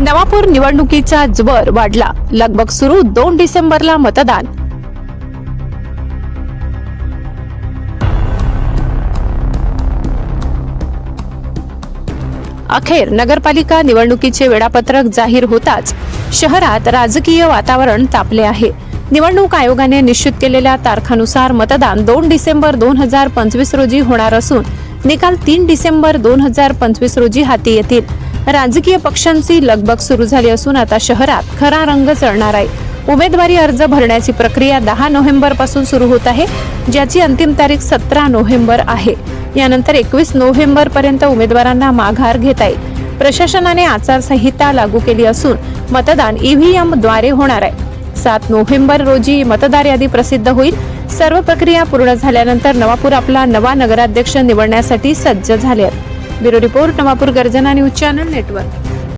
नवापूर निवडणुकीचा ज्वर वाढला. लगबग सुरू दोन डिसेंबरला मतदान. अखेर नगरपालिका निवडणुकीचे वेळापत्रक जाहीर होताच शहरात राजकीय वातावरण तापले आहे. निवडणूक आयोगाने निश्चित केलेल्या तारखानुसार मतदान दोन डिसेंबर दोन हजार पंचवीस रोजी होणार असून निकाल तीन डिसेंबर दोन हजार पंचवीस रोजी हाती येतील. राजकीय पक्षांची लगबग सुरू झाली असून आता शहरात खरा रंग चढणार आहे. उमेदवारी अर्ज भरण्याची प्रक्रिया दहा नोव्हेंबरपासून सुरू होत आहे ज्याची अंतिम तारीख सतरा नोव्हेंबर आहे. यानंतर एकवीस नोव्हेंबर पर्यंत उमेदवारांना माघार घेता येईल. प्रशासनाने आचारसंहिता लागू केली असून मतदान ईव्हीएमद्वारे होणार आहे. सात नोव्हेंबर रोजी मतदार यादी प्रसिद्ध होईल. सर्व प्रक्रिया पूर्ण झाल्यानंतर नवापूर आपला नवा नगराध्यक्ष निवडण्यासाठी सज्ज झाले आहेत. ब्युरो रिपोर्ट नवापूर गर्जना न्यूज चॅनल नेटवर्क.